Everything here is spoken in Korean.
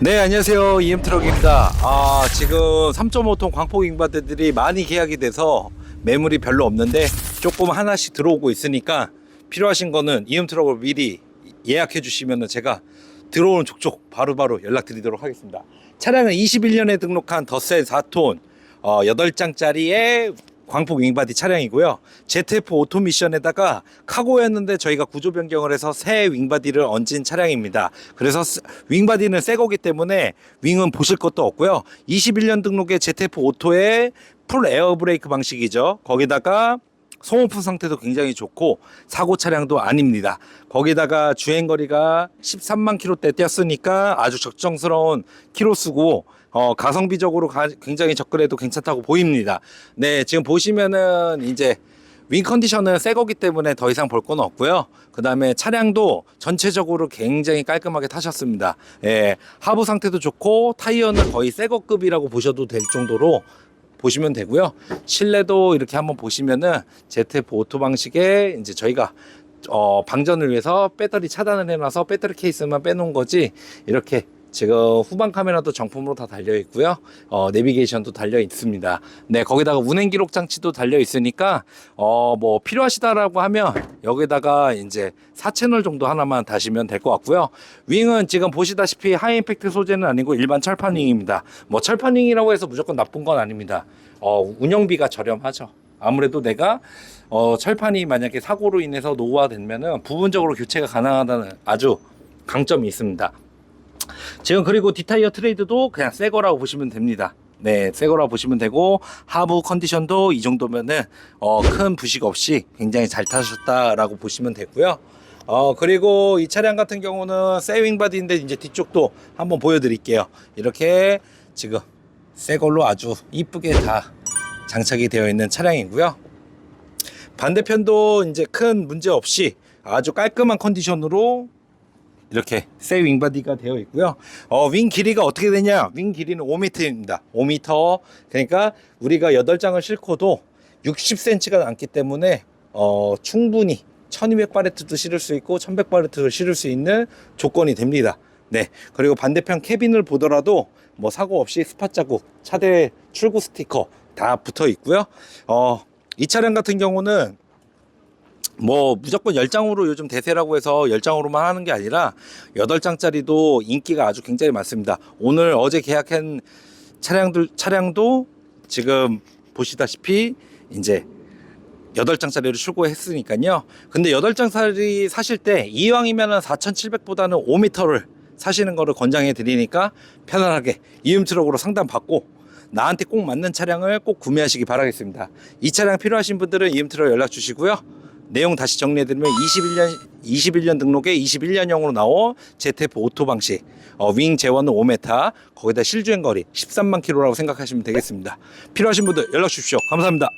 네, 안녕하세요. 이엠트럭입니다. 아, 지금 3.5톤 광폭 윙바드들이 많이 계약이 돼서 매물이 별로 없는데 조금 하나씩 들어오고 있으니까 필요하신 거는 이엠트럭을 미리 예약해 주시면 제가 들어오는 족족 바로바로 연락드리도록 하겠습니다. 차량은 21년에 등록한 더센 4톤 어, 8장짜리의 광폭 윙바디 차량이고요. ZF 오토미션에다가 카고였는데 저희가 구조 변경을 해서 새 윙바디를 얹은 차량입니다. 그래서 스- 윙바디는 새 거기 때문에 윙은 보실 것도 없고요. 21년 등록의 ZF 오토의 풀 에어 브레이크 방식이죠. 거기다가 소모품 상태도 굉장히 좋고 사고 차량도 아닙니다. 거기다가 주행 거리가 13만 킬로대 뛰었으니까 아주 적정스러운 키로수고 어, 가성비적으로 가- 굉장히 접근해도 괜찮다고 보입니다. 네, 지금 보시면은 이제 윙 컨디션은 새 거기 때문에 더 이상 볼 건 없고요. 그 다음에 차량도 전체적으로 굉장히 깔끔하게 타셨습니다. 예, 하부 상태도 좋고 타이어는 거의 새 거급이라고 보셔도 될 정도로 보시면 되고요. 실내도 이렇게 한번 보시면은 ZF 오토 방식의 이제 저희가 어, 방전을 위해서 배터리 차단을 해놔서 배터리 케이스만 빼놓은 거지 이렇게 지금 후방 카메라도 정품으로 다 달려 있고요. 어, 내비게이션도 달려 있습니다. 네, 거기다가 운행 기록 장치도 달려 있으니까 어, 뭐 필요하시다라고 하면 여기다가 이제 4채널 정도 하나만 다시면 될 것 같고요. 윙은 지금 보시다시피 하이 임팩트 소재는 아니고 일반 철판 윙입니다. 뭐 철판 윙이라고 해서 무조건 나쁜 건 아닙니다. 어, 운영비가 저렴하죠. 아무래도 내가 어, 철판이 만약에 사고로 인해서 노후화되면은 부분적으로 교체가 가능하다는 아주 강점이 있습니다. 지금 그리고 디타이어 트레이드도 그냥 새 거라고 보시면 됩니다. 네, 새 거라고 보시면 되고 하부 컨디션도 이 정도면은 어, 큰 부식 없이 굉장히 잘 타셨다라고 보시면 되고요. 어, 그리고 이 차량 같은 경우는 새 윙바디인데 이제 뒤쪽도 한번 보여드릴게요. 이렇게 지금 새 걸로 아주 이쁘게 다 장착이 되어 있는 차량이고요. 반대편도 이제 큰 문제 없이 아주 깔끔한 컨디션으로 이렇게 새 윙바디가 되어 있고요. 어, 윙 길이가 어떻게 되냐? 윙 길이는 5m입니다. 5m. 그러니까 우리가 8장을 싣고도 60cm가 남기 때문에 어, 충분히 1200바레트도 실을 수 있고 1100바레트도 실을 수 있는 조건이 됩니다. 네. 그리고 반대편 캐빈을 보더라도 뭐 사고 없이 스팟 자국, 차대 출구 스티커 다 붙어 있고요. 어, 이 차량 같은 경우는 뭐 무조건 10장으로 요즘 대세라고 해서 10장으로만 하는 게 아니라 8장짜리도 인기가 아주 굉장히 많습니다. 오늘 어제 계약한 차량들 차량도 지금 보시다시피 이제 8장짜리를 출고했으니까요. 근데 8장짜리 사실 때 이왕이면은 4,700보다는 5m를 사시는 거를 권장해 드리니까 편안하게 이음 트럭으로 상담 받고 나한테 꼭 맞는 차량을 꼭 구매하시기 바라겠습니다. 이 차량 필요하신 분들은 이음 트럭 연락 주시고요. 내용 다시 정리해드리면 21년 21년 등록에 21년형으로 나온 ZF 오토 방식 어, 윙 제원은 5m 거기다 실주행 거리 13만 킬로라고 생각하시면 되겠습니다. 필요하신 분들 연락 주십시오. 감사합니다.